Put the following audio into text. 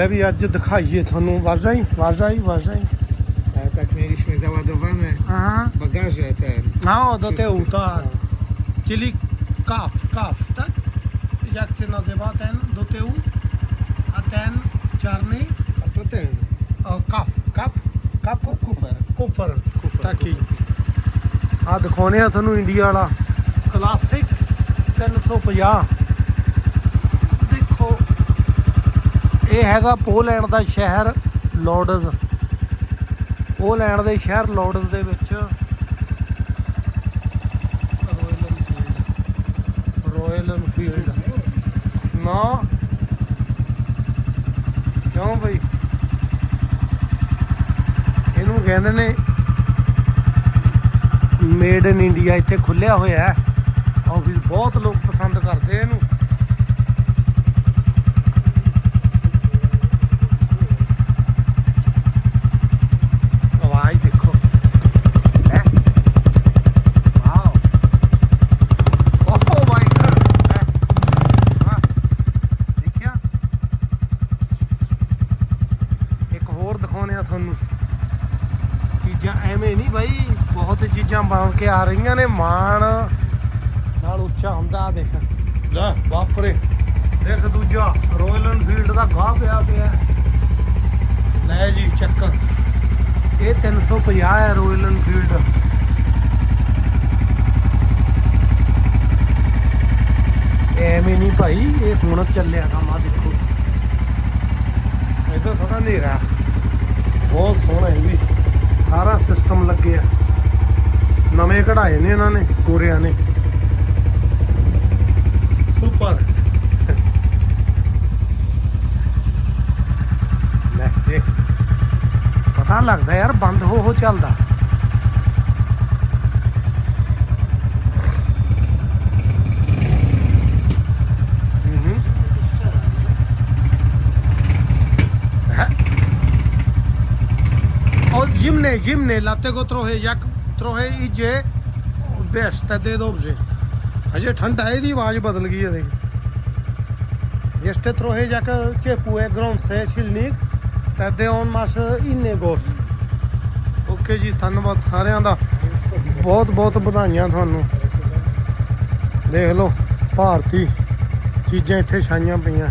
ਲੈ ਵੀ ਅੱਜ ਦਿਖਾਈਏ ਤੁਹਾਨੂੰ ਵਾਜ਼ਾ ਹੀ ਵਾਜ਼ਾ ਹੀ ਵਾਜ਼ਾ ਹੀ Ale tak mieliśmy załadowane ਹਾਂ bagaże ten. No, do tyłu, tak. Czyli kaf, kaf, tak? Jak się nazywa ten do tyłu? A ten czarny? A to ten. O, kaf, kaf, kaf, Kufer. ਕੁਫਰ Kufer. ਟਾਕੀ ਆ ਦਿਖਾਉਣੇ ਆ ਤੁਹਾਨੂੰ India ਵਾਲਾ classic 350 ਦੇਖੋ ਇਹ ਹੈਗਾ Poland ਦਾ ਸ਼ਹਿਰ ਲੋਰਡਸ Poland ਦੇ ਸ਼ਹਿਰ ਲੋਰਡਸ ਦੇ ਵਿੱਚ ਰੋਇਲ ਐਨਫੀਲਡ। ਨਾ। ਕਿਉਂ ਬਈ? ਇਹਨੂੰ ਕਹਿੰਦੇ ਨੇ ਮੇਡ ਇਨ ਇੰਡੀਆ। ਇੱਥੇ ਖੁੱਲਿਆ ਹੋਇਆ ਹੈ। ਆਫਿਸ ਬਹੁਤ ਲੋਕ ਪਸੰਦ ਕਰਦੇ ਇਹਨੂੰ ਆਵਾਜ਼ ਦੇਖੋ ਹੈ ਵਾਓ ਓਹ ਮਾਈ ਗॉड ਦੇਖਿਆ ਇੱਕ ਹੋਰ ਦਿਖਾਉਣੇ ਆ ਤੁਹਾਨੂੰ ਚੀਜ਼ਾਂ ਐਵੇਂ ਨਹੀਂ ਬਾਈ ਬਹੁਤ ਚੀਜ਼ਾਂ ਬਣ ਕੇ ਆ ਰਹੀਆਂ ਨੇ ਮਾਣ ਨਾਲ ਉੱਚਾ ਹੁੰਦਾ ਆ ਦੇਖ। ਲੈ ਬਾਪਰੇ ਦੇਖ ਦੂਜਾ ਰਾਇਲ ਐਨਫੀਲਡ ਦਾ ਗਾਹ ਪਿਆ ਪਿਆ। ਲੈ ਜੀ ਚੱਕ ਇਹ 350 ਹੈ ਰਾਇਲ ਐਨਫੀਲਡ ਐਵੇਂ ਨਹੀਂ ਭਾਈ ਇਹ ਹੁਣ ਚੱਲਿਆ ਕੰਮ ਆ ਦੇਖੋ। ਇਹ ਤਾਂ ਥੋੜਾ ਹਨੇਰਾ। ਬਹੁਤ ਸੋਹਣਾ ਹੈ ਵੀ। ਸਾਰਾ ਸਿਸਟਮ ਲੱਗਿਆ ਨਵੇਂ ਕਢਾਏ ਨੇ ਇਹਨਾਂ ਨੇ ਗੋਰਿਆਂ ਨੇ। ਸੁਪਰ ਲੈ ਦੇਖ। ਪਤਾ ਲੱਗਦਾ ਯਾਰ ਬੰਦ ਹੋ ਹੋ ਚੱਲਦਾ ਹੂੰ Aha. O zimne, zimne, dlatego trochę jak trochę idzie, wiesz, wtedy dobrze. ਅਜੇ ਠੰਡਾ ਇਹਦੀ ਆਵਾਜ਼ ਬਦਲ ਗਈ ਹੈ ਦੇਖ Jeszcze trochę jak ciepłe, gorące silnik, wtedy on masz inny głos. Okay ਜੀ ਧੰਨਵਾਦ ਸਾਰਿਆਂ ਦਾ ਬਹੁਤ ਬਹੁਤ ਵਧਾਈਆਂ ਤੁਹਾਨੂੰ ਦੇਖ ਲਓ ਭਾਰਤੀ ਚੀਜ਼ਾਂ ਇੱਥੇ ਛਾਈਆਂ ਪਈਆਂ